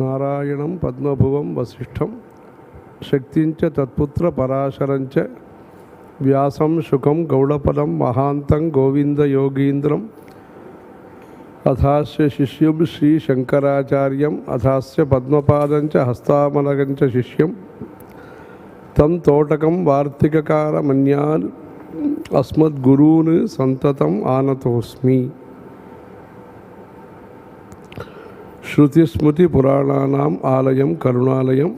నారాయణం పద్మభువం వశిష్టం శక్తించ తత్పుత్ర పరాశరంచ వ్యాసం సుఖం గౌడపదం మహాంతం గోవిందయోగీంద్రం అథాస్య శిష్యం శ్రీ శంకరాచార్యం అథాస్య పద్మపాదంచ హస్తామలగంచ శిష్యం తం తోటకం వార్తికకారమన్యాన్ அஸ்மத்குருன்னு சந்ததம் ஆனதோஸ்மி. ஸ்ருதிஸ்மிருதி புராணானாம் ஆலயம் கருணாலயம்.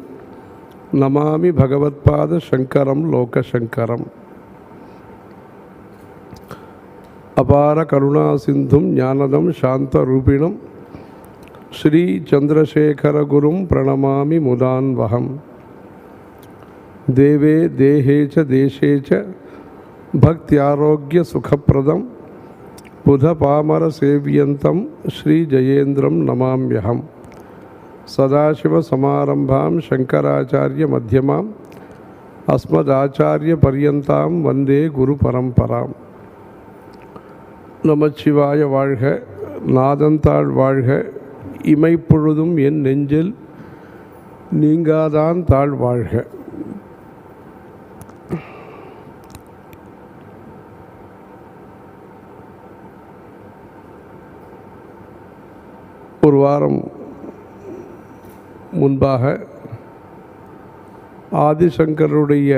நமாமி பகவத்பாத சங்கரம் லோகசங்கரம். அபார கருணா சிந்தும் ஞானதம் சாந்த ரூபிணம் ஸ்ரீ சந்திரசேகரகுரும் பிரணமாமி முதான்வகம். தேவே தேகே ச भक्ति आरोग्य सुखप्रदम बुध पामर सेव्यंतम श्री जयेंद्रम नमाम्यहम सदाशिव समारंभा शंकराचार्य मध्यमा अस्मदाचार्य पर्यता वंदे गुरु परंपरा நமச்சிவாய வாழ்க நாதந்தாள் வாழ்க। ஒரு வாரம் முன்பாக ஆதிசங்கருடைய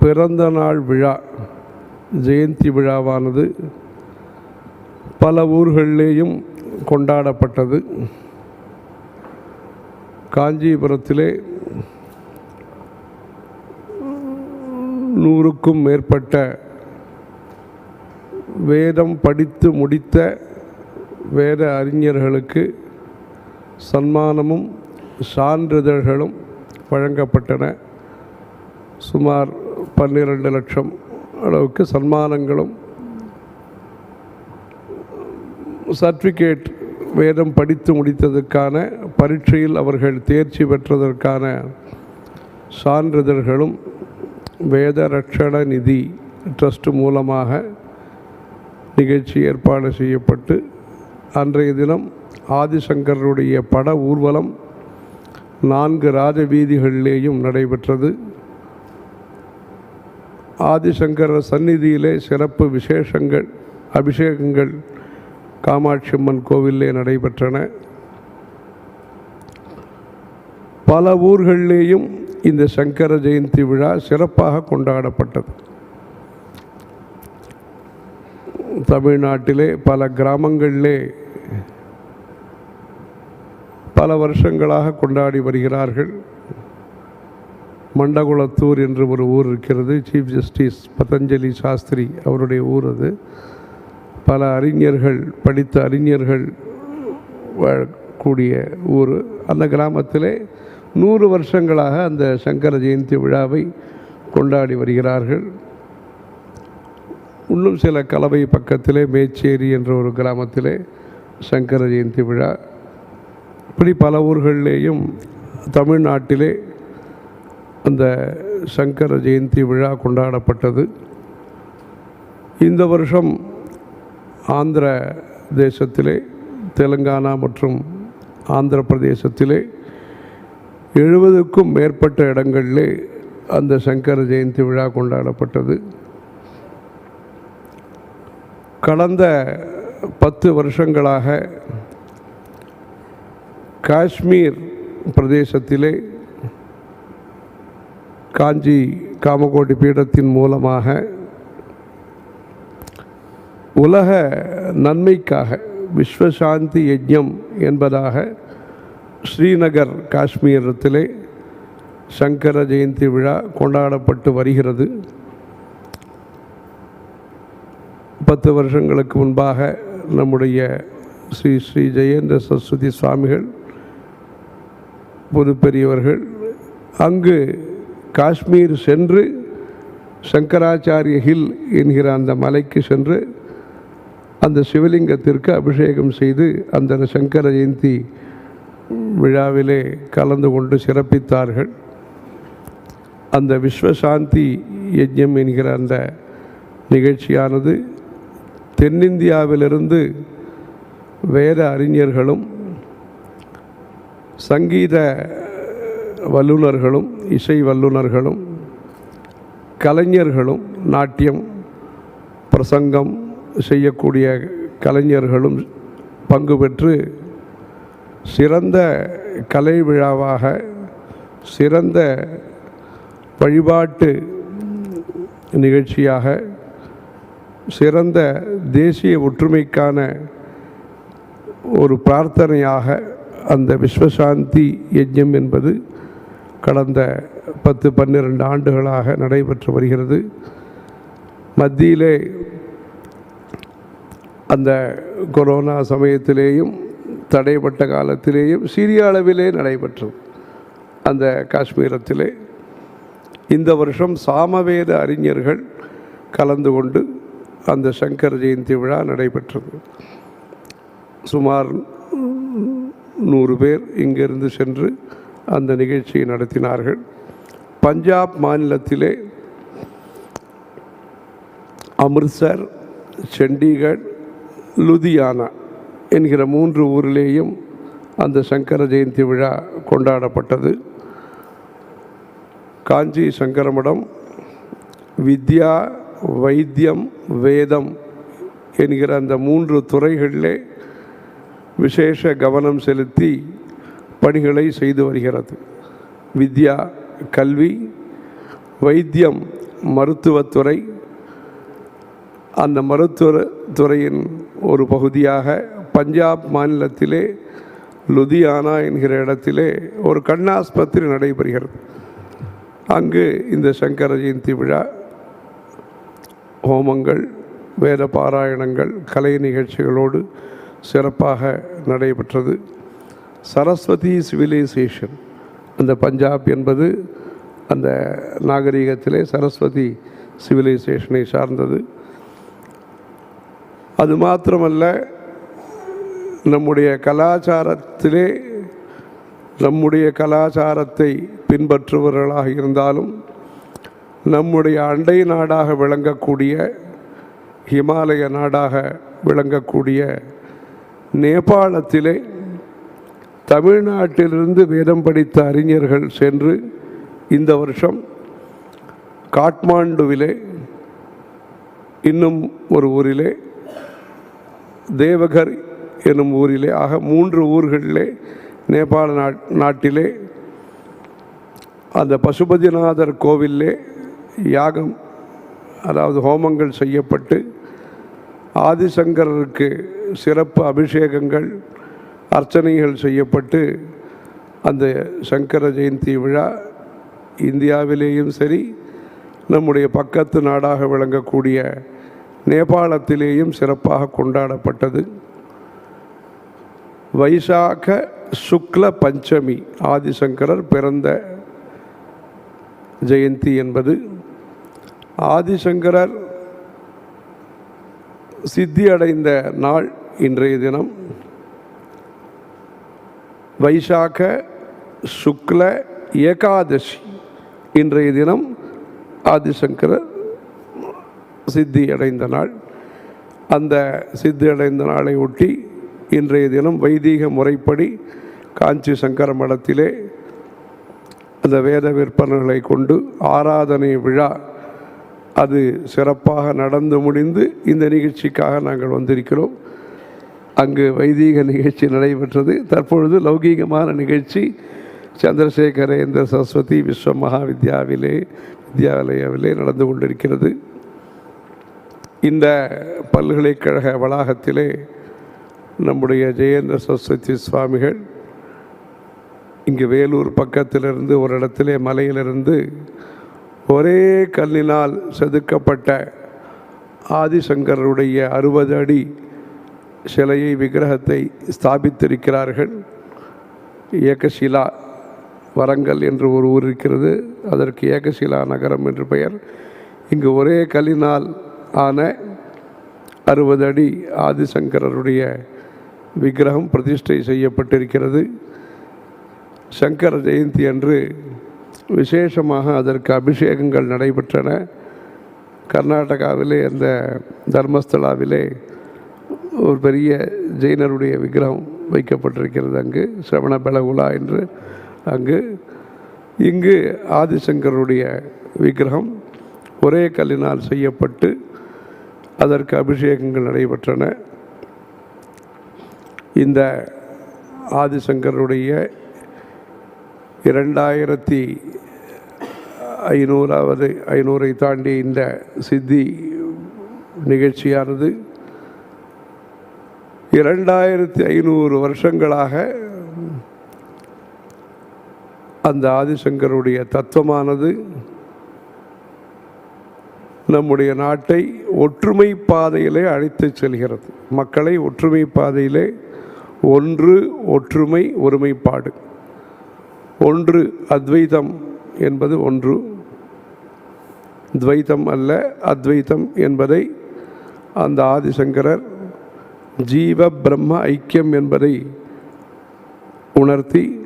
பிறந்த நாள் விழா ஜெயந்தி விழாவானது பல ஊர்களிலேயும் கொண்டாடப்பட்டது. காஞ்சிபுரத்திலே நூறுக்கும் மேற்பட்ட வேதம் படித்து முடித்த வேத அறிஞர்களுக்கு சன்மானமும் சான்றிதழ்களும் வழங்கப்பட்டன. சுமார் பன்னிரண்டு லட்சம் அளவுக்கு சன்மானங்களும் சர்டிஃபிகேட் வேதம் படித்து முடித்ததற்கான பரீட்சையில் அவர்கள் தேர்ச்சி பெற்றதற்கான சான்றிதழ்களும் வேத ரட்சண நிதி ட்ரஸ்ட் மூலமாக நிகழ்ச்சி ஏற்பாடு செய்யப்பட்டு அன்றைய தினம் ஆதிசங்கருடைய பட ஊர்வலம் நான்கு ராஜவீதிகளிலேயும் நடைபெற்றது. ஆதிசங்கர சந்நிதியிலே சிறப்பு விசேஷங்கள் அபிஷேகங்கள் காமாட்சி அம்மன் கோவிலே நடைபெற்றன. பல ஊர்களிலேயும் இந்த சங்கர ஜெயந்தி விழா சிறப்பாக கொண்டாடப்பட்டது. தமிழ்நாட்டிலே பல கிராமங்களிலே பல வருஷங்களாக கொண்டாடி வருகிறார்கள். மண்டகுளத்தூர் என்று ஒரு ஊர் இருக்கிறது. சீஃப் ஜஸ்டிஸ் பதஞ்சலி சாஸ்திரி அவருடைய ஊர் அது. பல அறிஞர்கள் படித்த அறிஞர்கள் கூடிய ஊர். அந்த கிராமத்திலே நூறு வருஷங்களாக அந்த சங்கர ஜெயந்தி விழாவை கொண்டாடி வருகிறார்கள். இன்னும் சில கலவை பக்கத்திலே மேச்சேரி என்ற ஒரு கிராமத்திலே சங்கர ஜெயந்தி விழா இப்படி பல ஊர்களிலேயும் தமிழ்நாட்டிலே அந்த சங்கர ஜெயந்தி விழா கொண்டாடப்பட்டது. இந்த வருஷம் ஆந்திர தேசத்திலே தெலுங்கானா மற்றும் ஆந்திர பிரதேசத்திலே எழுபதுக்கும் மேற்பட்ட இடங்களிலே அந்த சங்கர ஜெயந்தி விழா கொண்டாடப்பட்டது. கடந்த பத்து வருஷங்களாக காஷ்மீர் பிரதேசத்திலே காஞ்சி காமகோட்டி பீடத்தின் மூலமாக உலக நன்மைக்காக விஸ்வசாந்தி யஜ்யம் என்பதாக ஸ்ரீநகர் காஷ்மீரத்திலே சங்கர ஜெயந்தி விழா கொண்டாடப்பட்டு வருகிறது. பத்து வருஷங்களுக்கு முன்பாக நம்முடைய ஸ்ரீ ஸ்ரீ ஜெயேந்திர சரஸ்வதி சுவாமிகள் பொது பெரியவர்கள் அங்கு காஷ்மீர் சென்று சங்கராச்சாரிய ஹில் என்கிற அந்த மலைக்கு சென்று அந்த சிவலிங்கத்திற்கு அபிஷேகம் செய்து அந்த சங்கர ஜெயந்தி விழாவிலே கலந்து கொண்டு சிறப்பித்தார்கள். அந்த விஸ்வசாந்தி யஜ்யம் என்கிற அந்த நிகழ்ச்சியானது தென்னிந்தியாவிலிருந்து வேத அறிஞர்களும் சங்கீத வல்லுநர்களும் இசை வல்லுநர்களும் கலைஞர்களும் நாட்டியம் பிரசங்கம் செய்யக்கூடிய கலைஞர்களும் பங்கு பெற்று சிறந்த கலை விழாவாக சிறந்த வழிபாட்டு நிகழ்ச்சியாக சிறந்த தேசிய ஒற்றுமைக்கான ஒரு பிரார்த்தனையாக அந்த விஸ்வசாந்தி யஜ்யம் என்பது கடந்த பத்து பன்னிரண்டு ஆண்டுகளாக நடைபெற்று வருகிறது. மத்தியிலே அந்த கொரோனா சமயத்திலேயும் தடைப்பட்ட காலத்திலேயும் சிறிய அளவிலே நடைபெற்றது. அந்த காஷ்மீரத்திலே இந்த வருஷம் சாமவேத அறிஞர்கள் கலந்து கொண்டு அந்த சங்கர் ஜெயந்தி விழா நடைபெற்றது. சுமார் நூறு பேர் இங்கிருந்து சென்று அந்த நிகழ்ச்சியை நடத்தினார்கள். பஞ்சாப் மாநிலத்திலே அமிர்த்சர் சண்டிகர் லுதியானா என்கிற மூன்று ஊரிலேயும் அந்த சங்கர ஜெயந்தி விழா கொண்டாடப்பட்டது. காஞ்சி சங்கரமடம் வித்யா வைத்தியம் வேதம் என்கிற அந்த மூன்று துறைகளிலே விசேஷ கவனம் செலுத்தி பணிகளை செய்து வருகிறது. வித்யா கல்வி வைத்தியம் மருத்துவத்துறை. அந்த மருத்துவ துறையின் ஒரு பகுதியாக பஞ்சாப் மாநிலத்திலே லுதியானா என்கிற இடத்திலே ஒரு கண்ணாஸ்பத்திரி நடைபெறுகிறது. அங்கு இந்த சங்கர ஜெயந்தி விழா ஹோமங்கள் வேத பாராயணங்கள் கலை நிகழ்ச்சிகளோடு சிறப்பாக நடைபெற்றது. சரஸ்வதி சிவிலைசேஷன் அந்த பஞ்சாப் என்பது அந்த நாகரிகத்திலே சரஸ்வதி சிவிலைசேஷனை சார்ந்தது. அது மாத்திரமல்ல நம்முடைய கலாச்சாரத்திலே நம்முடைய கலாச்சாரத்தை பின்பற்றுபவர்களாக இருந்தாலும் நம்முடைய அண்டை நாடாக விளங்கக்கூடிய ஹிமாலய நாடாக விளங்கக்கூடிய நேபாளத்திலே தமிழ்நாட்டிலிருந்து வேதம் படித்த அறிஞர்கள் சென்று இந்த வருஷம் காட்மாண்டுவிலே இன்னும் ஒரு ஊரிலே தேவகர் என்னும் ஊரிலே ஆக மூன்று ஊர்களிலே நேபாள நாட் நாட்டிலே அந்த பசுபதிநாதர் கோவிலே யாகம் அதாவது ஹோமங்கள் செய்யப்பட்டு ஆதிசங்கரருக்கு சிறப்பு அபிஷேகங்கள் அர்ச்சனைகள் செய்யப்பட்டு அந்த சங்கர ஜெயந்தி விழா இந்தியாவிலேயும் சரி நம்முடைய பக்கத்து நாடாக விளங்கக்கூடிய நேபாளத்திலேயும் சிறப்பாக கொண்டாடப்பட்டது. வைசாக சுக்ல பஞ்சமி ஆதிசங்கரர் பிறந்த ஜெயந்தி என்பது. ஆதிசங்கரர் சித்தி அடைந்த நாள் இன்றைய தினம் வைசாக சுக்ல ஏகாதசி இன்றைய தினம் ஆதிசங்கரர் சித்தி அடைந்த நாள். அந்த சித்தி அடைந்த நாளை ஒட்டி இன்றைய தினம் வைதீக முறைப்படி காஞ்சி சங்கர மடத்திலே அந்த வேத விற்பனைகளை கொண்டு ஆராதனை விழா அது சிறப்பாக நடந்து முடிந்து இந்த நிகழ்ச்சிக்காக நாங்கள் வந்திருக்கிறோம். அங்கு வைதீக நிகழ்ச்சி நடைபெற்றது. தற்பொழுது லௌகீகமான நிகழ்ச்சி சந்திரசேகரேந்திர சரஸ்வதி விஸ்வ மகாவித்யாவிலே வித்யாலயாவிலே நடந்து கொண்டிருக்கிறது. இந்த பல்கலைக்கழக வளாகத்திலே நம்முடைய ஜெயேந்திர சரஸ்வதி சுவாமிகள் இங்கு வேலூர் பக்கத்திலிருந்து ஒரு இடத்திலே மலையிலிருந்து ஒரே கல்லினால் செதுக்கப்பட்ட ஆதிசங்கருடைய அறுபது அடி சிலையை விக்கிரகத்தை ஸ்தாபித்திருக்கிறார்கள். ஏகசிலா வரங்கல் என்று ஒரு ஊர் இருக்கிறது. அதற்கு ஏகசிலா நகரம் என்று பெயர். இங்கு ஒரே கல்லினால் ஆன அறுபது அடி ஆதிசங்கரருடைய விக்கிரகம் பிரதிஷ்டை செய்யப்பட்டிருக்கிறது. சங்கர ஜெயந்தி அன்று விசேஷமாக அதற்கு அபிஷேகங்கள் நடைபெற்றன. கர்நாடகாவிலே அந்த தர்மஸ்தலாவிலே ஒரு பெரிய ஜெயினருடைய விக்கிரகம் வைக்கப்பட்டிருக்கிறது அங்கு சிரவண பலகுலா என்று அங்கு. இங்கு ஆதிசங்கருடைய விக்கிரகம் ஒரே கல்லினால் செய்யப்பட்டு அதற்கு அபிஷேகங்கள் நடைபெற்றன. இந்த ஆதிசங்கருடைய இரண்டாயிரத்தி ஐநூறாவது ஐநூறை தாண்டி இந்த சித்தி நிகழ்ச்சியானது இரண்டாயிரத்தி ஐநூறு வருஷங்களாக அந்த ஆதிசங்கருடைய தத்துவமானது நம்முடைய நாட்டை ஒற்றுமை பாதையிலே அழைத்துச் செல்கிறது. மக்களை ஒற்றுமை பாதையிலே ஒன்று ஒற்றுமை ஒருமைப்பாடு. ஒன்று அத்வைதம் என்பது ஒன்று. துவைத்தம் அல்ல அத்வைத்தம் என்பதை அந்த ஆதிசங்கரர் ஜீவ பிரம்ம ஐக்கியம் என்பதை உணர்த்தி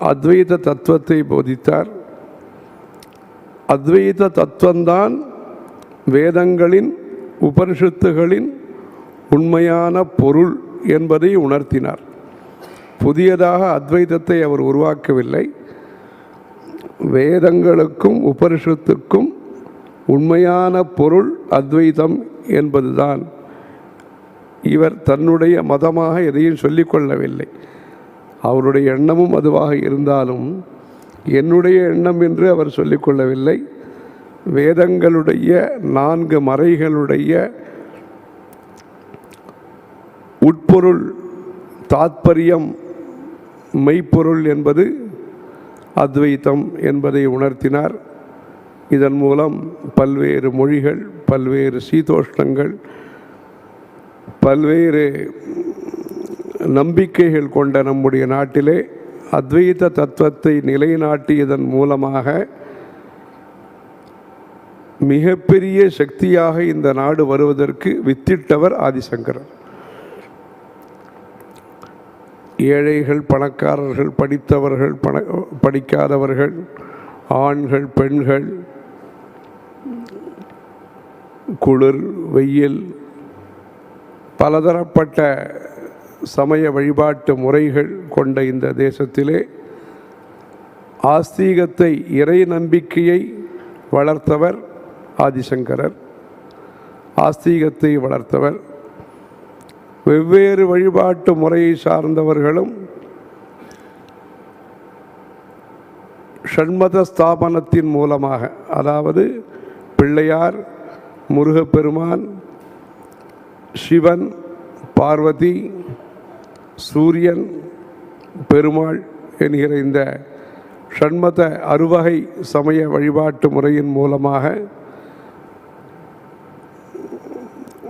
அத்வைத தத்துவத்தை போதித்தார். அத்வைத தத்துவம்தான் வேதங்களின் உபனிஷத்துகளின் உண்மையான பொருள் என்பதை உணர்த்தினார். புதியதாக அத்வைதத்தை அவர் உருவாக்கவில்லை. வேதங்களுக்கும் உபனிஷத்துக்கும் உண்மையான பொருள் அத்வைதம் என்பதுதான். இவர் தன்னுடைய மதமாக எதையும் சொல்லிக்கொள்ளவில்லை. அவருடைய எண்ணமும் அதுவாக இருந்தாலும் என்னுடைய எண்ணம் என்று அவர் சொல்லிக்கொள்ளவில்லை. வேதங்களுடைய நான்கு மறைகளுடைய உட்பொருள் தாத்பரியம் மெய்ப்பொருள் என்பது அத்வைத்தம் என்பதை உணர்த்தினார். இதன் மூலம் பல்வேறு மொழிகள் பல்வேறு சீதோஷ்ணங்கள் பல்வேறு நம்பிக்கைகள் கொண்ட நம்முடைய நாட்டிலே அத்வைத தத்துவத்தை நிலைநாட்டியதன் மூலமாக மிகப்பெரிய சக்தியாக இந்த நாடு வருவதற்கு வித்திட்டவர் ஆதிசங்கரர். ஏழைகள் பணக்காரர்கள் படித்தவர்கள் பண படிக்காதவர்கள் ஆண்கள் பெண்கள் குளிர் வெயில் பலதரப்பட்ட சமய வழிபாட்டு முறைகள் கொண்ட இந்த தேசத்திலே ஆஸ்தீகத்தை இறை நம்பிக்கையை வளர்த்தவர் ஆதிசங்கரர். ஆஸ்தீகத்தை வளர்த்தவர். வெவ்வேறு வழிபாட்டு முறையை சார்ந்தவர்களும் ஷண்மத ஸ்தாபனத்தின் மூலமாக அதாவது பிள்ளையார் முருகப்பெருமான் சிவன் பார்வதி சூரியன் பெருமாள் என்கிற இந்த ஷண்மத அறுவகை சமய வழிபாட்டு முறையின் மூலமாக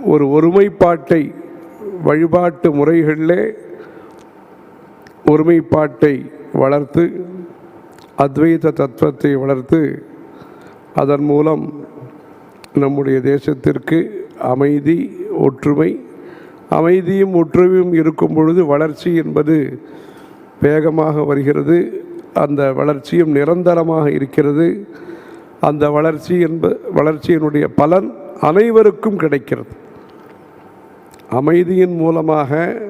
ஒரு ஒருமைப்பாட்டை வழிபாட்டு முறைகளிலே ஒருமைப்பாட்டை வளர்த்து அத்வைத தத்துவத்தை வளர்த்து அதன் மூலம் நம்முடைய தேசத்திற்கு அமைதி ஒற்றுமை அமைதியும் ஒற்றுமையும் இருக்கும் பொழுது வளர்ச்சி என்பது வேகமாக வருகிறது. அந்த வளர்ச்சியும் நிரந்தரமாக இருக்கிறது. அந்த வளர்ச்சி என்ப வளர்ச்சியினுடைய பலன் அனைவருக்கும் கிடைக்கிறது. அமைதியின் மூலமாக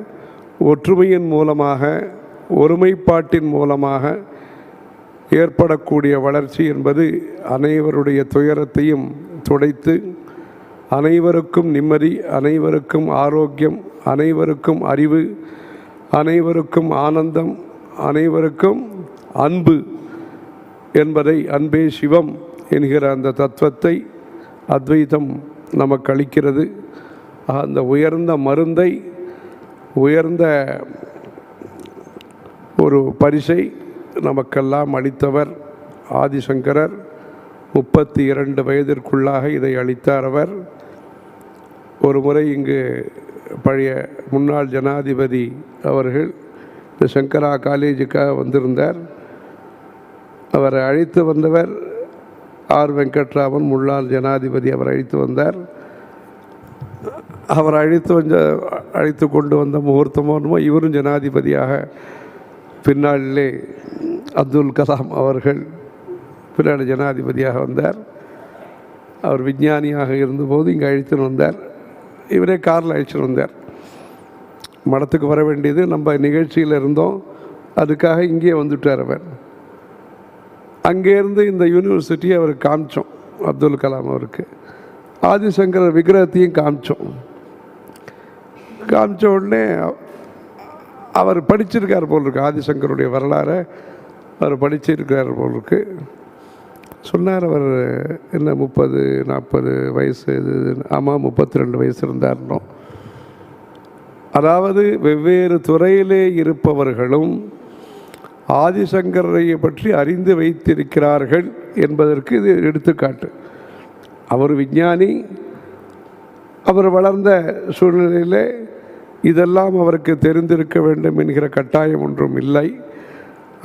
ஒற்றுமையின் மூலமாக ஒருமைப்பாட்டின் மூலமாக ஏற்படக்கூடிய வளர்ச்சி என்பது அனைவருடைய துயரத்தையும் துடைத்து அனைவருக்கும் நிம்மதி அனைவருக்கும் ஆரோக்கியம் அனைவருக்கும் அறிவு அனைவருக்கும் ஆனந்தம் அனைவருக்கும் அன்பு என்பதை அன்பே சிவம் என்கிற அந்த தத்துவத்தை அத்வைதம் நமக்கு அளிக்கிறது. அந்த உயர்ந்த மருந்தை உயர்ந்த ஒரு பரிசை நமக்கெல்லாம் அளித்தவர் ஆதிசங்கரர். முப்பத்தி இரண்டு வயதிற்குள்ளாக இதை அளித்தார் அவர். ஒரு முறை இங்கு பழைய முன்னாள் ஜனாதிபதி அவர்கள் இந்த சங்கரா காலேஜுக்காக வந்திருந்தார். அவரை அழைத்து வந்தவர் ஆர் வெங்கட்ராமன் முன்னாள் ஜனாதிபதி அவர் அழைத்து வந்தார். அவர் அழைத்து வந்த அழைத்து கொண்டு வந்த முகூர்த்தமோ இவரும் ஜனாதிபதியாக பின்னாளிலே அப்துல் கலாம் அவர்கள் பின்னாடி ஜனாதிபதியாக வந்தார். அவர் விஞ்ஞானியாக இருந்தபோது இங்கே அழைத்துன்னு வந்தார். இவரே காரில் அழைச்சிட்டு வந்தார். மடத்துக்கு வர வேண்டியது நம்ம நிகழ்ச்சியில் இருந்தோம். அதுக்காக இங்கே வந்துட்டார் அவர். அங்கேருந்து இந்த யூனிவர்சிட்டியை அவர் காமிச்சோம் அப்துல் கலாம் அவருக்கு. ஆதிசங்கர் விக்கிரகத்தையும் காமிச்சோம். காமிச்ச உடனே அவர் படிச்சிருக்கார் போல் இருக்கு. ஆதிசங்கருடைய வரலாறை அவர் படிச்சிருக்கிறார் போல் இருக்குது சொன்னார் அவர் என்ன முப்பது நாற்பது வயசு இது ஆமாம் முப்பத்தி ரெண்டு வயசு இருந்தார்னோம் அதாவது வெவ்வேறு துறையிலே இருப்பவர்களும் ஆதிசங்கரை பற்றி அறிந்து வைத்திருக்கிறார்கள் என்பதற்கு இது எடுத்துக்காட்டு. அவர் விஞ்ஞானி அவர் வளர்ந்த சூழ்நிலையில் இதெல்லாம் அவருக்கு தெரிந்திருக்க வேண்டும் என்கிற கட்டாயம் ஒன்றும் இல்லை.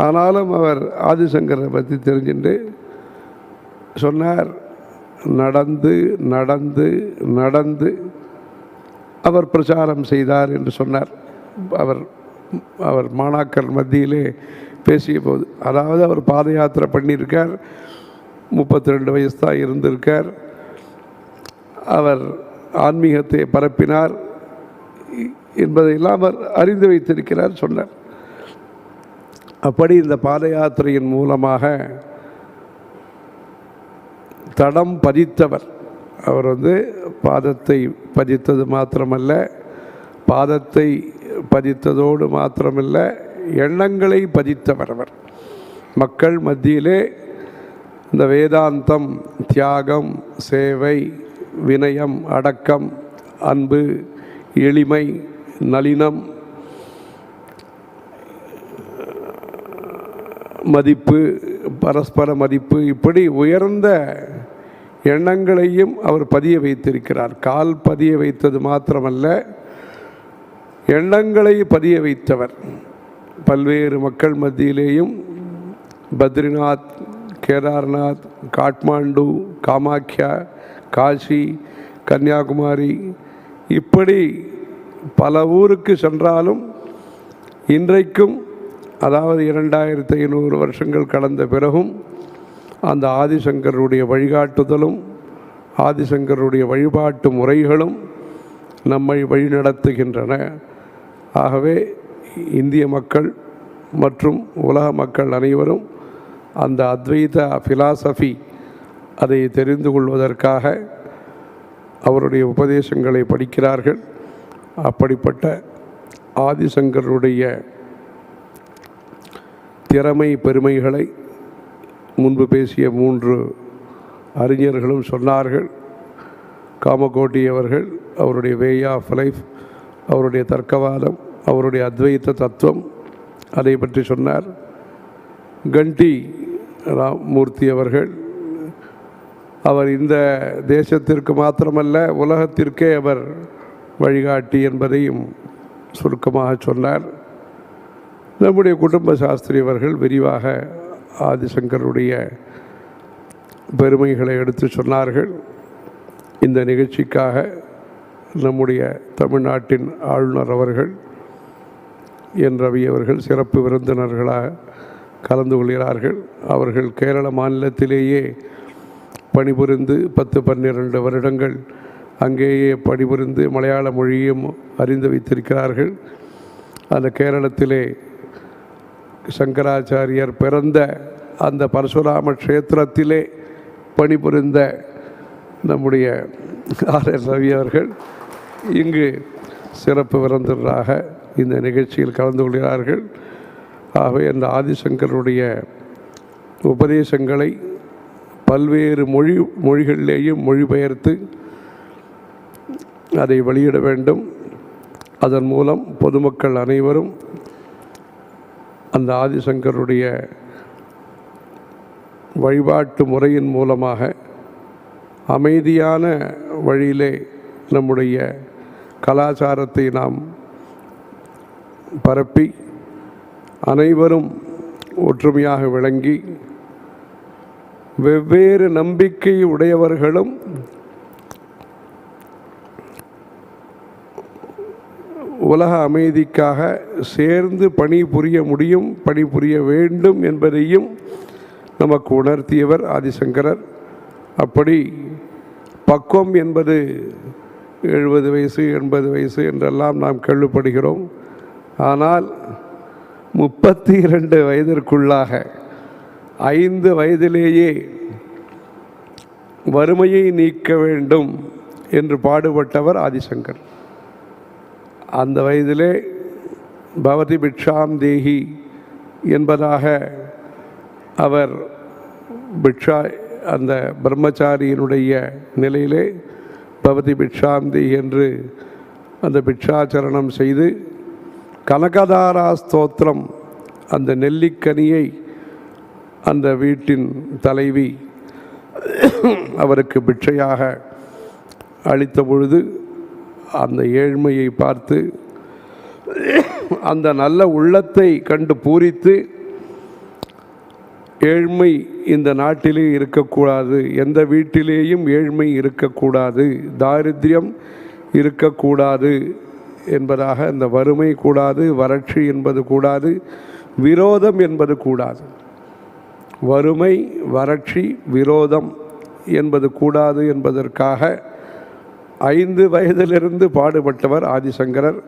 ஆனாலும் அவர் ஆதிசங்கரை பற்றி தெரிஞ்சுட்டு சொன்னார் நடந்து நடந்து நடந்து அவர் பிரச்சாரம் செய்தார் என்று சொன்னார். அவர் அவர் மாணாக்கர் மத்தியிலே பேசிய போது அதாவது அவர் பாத யாத்திரை பண்ணியிருக்கார் முப்பத்தி ரெண்டு வயசு தான் இருந்திருக்கார். அவர் ஆன்மீகத்தை பரப்பினார். என்பதையெல்லாம் அவர் அறிந்து வைத்திருக்கிறார் சொன்னார். அப்படி இந்த பாத யாத்திரையின் மூலமாக தடம் பதித்தவர். அவர் வந்து பாதத்தை பதித்தது மாத்திரமல்ல பாதத்தை பதித்ததோடு மாத்திரமல்ல எண்ணங்களை பதித்தவர் அவர். மக்கள் மத்தியிலே இந்த வேதாந்தம் தியாகம் சேவை வினயம் அடக்கம் அன்பு எளிமை நளினம் மதிப்பு பரஸ்பர மதிப்பு இப்படி உயர்ந்த எண்ணங்களையும் அவர் பதிய வைத்திருக்கிறார். கால் பதிய வைத்தது மாத்திரமல்ல எண்ணங்களை பதிய வைத்தவர். பல்வேறு மக்கள் மத்தியிலேயும் பத்ரிநாத் கேதார்நாத் காட்மாண்டு காமாக்யா காஷி கன்னியாகுமரி இப்படி பல ஊருக்கு சென்றாலும் இன்றைக்கும் அதாவது இரண்டாயிரத்தி ஐநூறு வருஷங்கள் கடந்த பிறகும் அந்த ஆதிசங்கருடைய வழிகாட்டுதலும் ஆதிசங்கருடைய வழிபாட்டு முறைகளும் நம்மை வழிநடத்துகின்றன. ஆகவே இந்திய மக்கள் மற்றும் உலக மக்கள் அனைவரும் அந்த அத்வைத ஃபிலாசபி அதை தெரிந்து கொள்வதற்காக அவருடைய உபதேசங்களை படிக்கிறார்கள். அப்படிப்பட்ட ஆதிசங்கருடைய திறமை பெருமைகளை முன்பு பேசிய மூன்று அறிஞர்களும் சொன்னார்கள். காமகோட்டி அவர்கள் அவருடைய வே ஆஃப் லைஃப் அவருடைய தர்க்கவாதம் அவருடைய அத்வைத்த தத்துவம் அதை பற்றி சொன்னார். கண்டி ராமூர்த்தி அவர்கள் அவர் இந்த தேசத்திற்கு மாத்திரமல்ல உலகத்திற்கே அவர் வழிகாட்டி என்பதையும் சுருக்கமாக சொன்னார். நம்முடைய குடும்ப சாஸ்திரி அவர்கள் விரிவாக ஆதிசங்கருடைய பெருமைகளை எடுத்து சொன்னார்கள். இந்த நிகழ்ச்சிக்காக நம்முடைய தமிழ்நாட்டின் ஆளுநர் அவர்கள் என் ரவி அவர்கள் சிறப்பு விருந்தினர்களாக கலந்து கொள்கிறார்கள். அவர்கள் கேரள மாநிலத்திலேயே பணிபுரிந்து பத்து பன்னிரண்டு வருடங்கள் அங்கேயே பணிபுரிந்து மலையாள மொழியும் அறிந்து வைத்திருக்கிறார்கள். அந்த கேரளத்திலே சங்கராச்சாரியர் பிறந்த அந்த பரசுராம க்ஷேத்திரத்திலே பணிபுரிந்த நம்முடைய ஆர் எஸ் ரவி அவர்கள் இங்கு சிறப்பு விருந்தினராக இந்த நிகழ்ச்சியில் கலந்து கொள்கிறார்கள். ஆகவே அந்த ஆதிசங்கருடைய உபதேசங்களை பல்வேறு மொழி மொழிகளிலேயும் மொழிபெயர்த்து அதை வெளியிட வேண்டும். அதன் மூலம் பொதுமக்கள் அனைவரும் அந்த ஆதிசங்கருடைய வழிபாட்டு முறையின் மூலமாக அமைதியான வழியிலே நம்முடைய கலாச்சாரத்தை நாம் பரப்பி அனைவரும் ஒற்றுமையாக விளங்கி வெவ்வேறு நம்பிக்கை உடையவர்களும் உலக அமைதிக்காக சேர்ந்து பணி புரிய முடியும் பணி புரிய வேண்டும் என்பதையும் நமக்கு உணர்த்தியவர் ஆதிசங்கரர். அப்படி பக்குவம் என்பது எழுபது வயசு எண்பது வயசு என்றெல்லாம் நாம் கேள்விப்படுகிறோம். ஆனால் முப்பத்தி இரண்டு வயதிற்குள்ளாக ஐந்து வயதிலேயே வறுமையை நீக்க வேண்டும் என்று பாடுபட்டவர் ஆதிசங்கர். அந்த வயதிலே பவதி பிக்ஷாம் தேகி என்பதாக அவர் பிக்ஷா அந்த பிரம்மச்சாரியினுடைய நிலையிலே பவதி பிக்ஷாம் தேகி என்று அந்த பிக்ஷாச்சரணம் செய்து கனகதாரா ஸ்தோத்திரம் அந்த நெல்லிக்கனியை அந்த வீட்டின் தலைவி அவருக்கு பிட்சையாக அளித்த பொழுது அந்த ஏழ்மையை பார்த்து அந்த நல்ல உள்ளத்தை கண்டு பூரித்து ஏழ்மை இந்த நாட்டிலே இருக்கக்கூடாது எந்த வீட்டிலேயும் ஏழ்மை இருக்கக்கூடாது தாரித்யம் இருக்கக்கூடாது என்பதாக இந்த வறுமை கூடாது வறட்சி என்பது கூடாது விரோதம் என்பது கூடாது. வறுமை வறட்சி விரோதம் என்பது கூடாது என்பதற்காக ஐந்து வயதிலிருந்து பாடுபட்டவர் ஆதிசங்கரர்.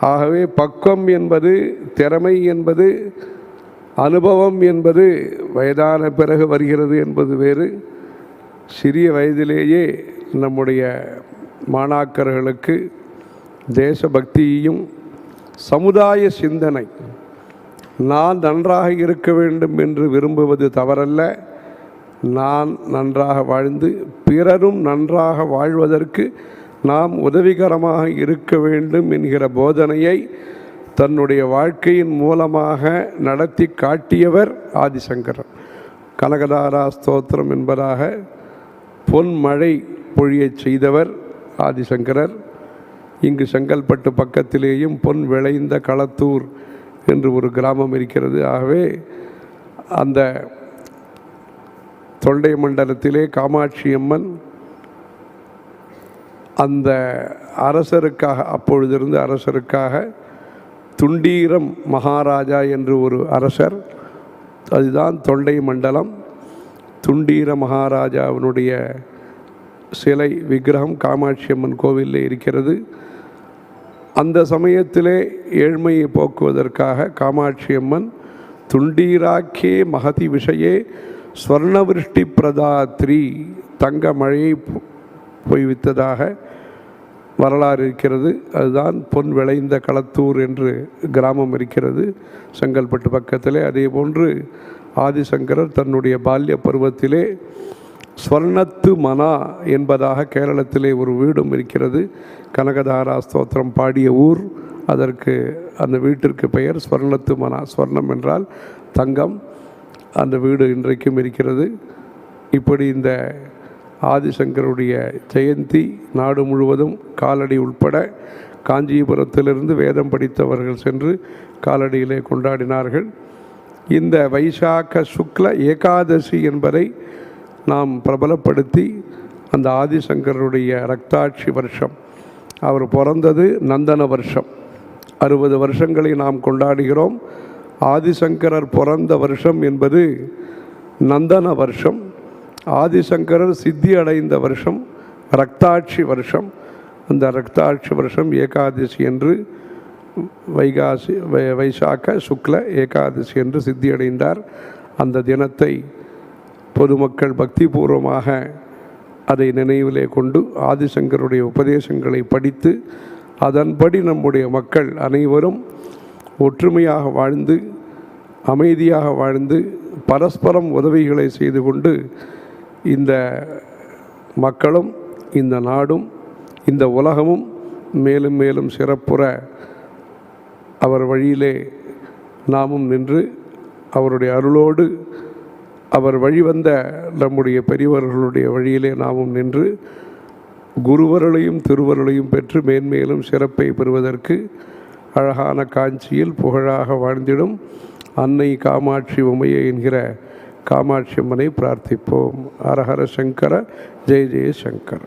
ஆகவே பக்குவம் என்பது திறமை என்பது அனுபவம் என்பது வயதான பிறகு வருகிறது என்பது வேறு. சிறிய வயதிலேயே நம்முடைய மாணாக்கர்களுக்கு தேசபக்தியையும் சமுதாய சிந்தனை நான் நன்றாக இருக்க வேண்டும் என்று விரும்புவது தவறல்ல. நான் நன்றாக வாழ்ந்து பிறரும் நன்றாக வாழ்வதற்கு நாம் உதவிகரமாக இருக்க வேண்டும் என்கிற போதனையை தன்னுடைய வாழ்க்கையின் மூலமாக நடத்தி காட்டியவர் ஆதிசங்கரர். கனகதாரா ஸ்தோத்திரம் என்பதாக பொன்மழை பொழியச் செய்தவர் ஆதிசங்கரர். இங்கு செங்கல்பட்டு பக்கத்திலேயும் பொன் விளைந்த களத்தூர் என்று ஒரு கிராமம் இருக்கிறது. ஆகவே அந்த தொண்டை மண்டலத்திலே காமாட்சி அம்மன் அந்த அரசருக்காக அப்பொழுதிருந்து அரசருக்காக துண்டீரம் மகாராஜா என்று ஒரு அரசர். அதுதான் தொண்டை மண்டலம். துண்டீர மகாராஜாவினுடைய சிலை விக்கிரகம் காமாட்சி அம்மன் கோவிலில் இருக்கிறது. அந்த சமயத்திலே ஏழ்மையை போக்குவதற்காக காமாட்சி அம்மன் துண்டீராக்கே மகதி விஷயே ஸ்வர்ணவிருஷ்டி பிரதாத்ரி தங்க மழையை பொ- பொய்வித்ததாக வரலாறு இருக்கிறது. அதுதான் பொன் விளைந்த களத்தூர் என்று கிராமம் இருக்கிறது. செங்கல்பட்டு பக்கத்திலே. அதே போன்று ஆதிசங்கரர் தன்னுடைய பால்ய பருவத்திலே ஸ்வர்ணத்து மனா என்பதாக கேரளத்திலே ஒரு வீடும் இருக்கிறது. கனகதாரா ஸ்தோத்திரம் பாடிய ஊர். அதற்கு அந்த வீட்டிற்கு பெயர் ஸ்வர்ணத்து மனா. ஸ்வர்ணம் என்றால் தங்கம். அந்த வீடு இன்றைக்கும் இருக்கிறது. இப்படி இந்த ஆதிசங்கருடைய ஜெயந்தி நாடு முழுவதும் காலடி உட்பட காஞ்சிபுரத்திலிருந்து வேதம் படித்தவர்கள் சென்று காலடியிலே கொண்டாடினார்கள். இந்த வைசாக்க சுக்ல ஏகாதசி என்பதை நாம் பிரபலப்படுத்தி அந்த ஆதிசங்கருடைய ரக்தாட்சி வருஷம். அவர் பிறந்தது நந்தன வருஷம். அறுபது வருஷங்களை நாம் கொண்டாடுகிறோம். ஆதிசங்கரர் பிறந்த வருஷம் என்பது நந்தன வருஷம் ஆதிசங்கரர் சித்தி அடைந்த வருஷம் ரக்தாட்சி வருஷம். அந்த ரக்தாட்சி வருஷம் ஏகாதசி என்று வைகாசி வை- வைசாக்க சுக்ல ஏகாதசி என்று சித்தி அடைந்தார். அந்த தினத்தை பொதுமக்கள் பக்திபூர்வமாக அதை நினைவிலே கொண்டு ஆதிசங்கருடைய உபதேசங்களை படித்து அதன்படி நம்முடைய மக்கள் அனைவரும் ஒற்றுமையாக வாழ்ந்து அமைதியாக வாழ்ந்து பரஸ்பரம் உதவிகளை செய்து கொண்டு இந்த மக்களும் இந்த நாடும் இந்த உலகமும் மேலும் மேலும் சிறப்புற அவர் வழியிலே நாமும் நின்று அவருடைய அருளோடு அவர் வழிவந்த நம்முடைய பெரியவர்களுடைய வழியிலே நாமும் நின்று குருவருளையும் திருவருளையும் பெற்று மேன்மேலும் சிறப்பை பெறுவதற்கு அழகான காஞ்சியில் புகழாக வாழ்ந்திடும் அன்னை காமாட்சி உமையை என்கிற காமாட்சி அம்மனை பிரார்த்திப்போம். அரஹர சங்கர ஜெய ஜெய சங்கர்.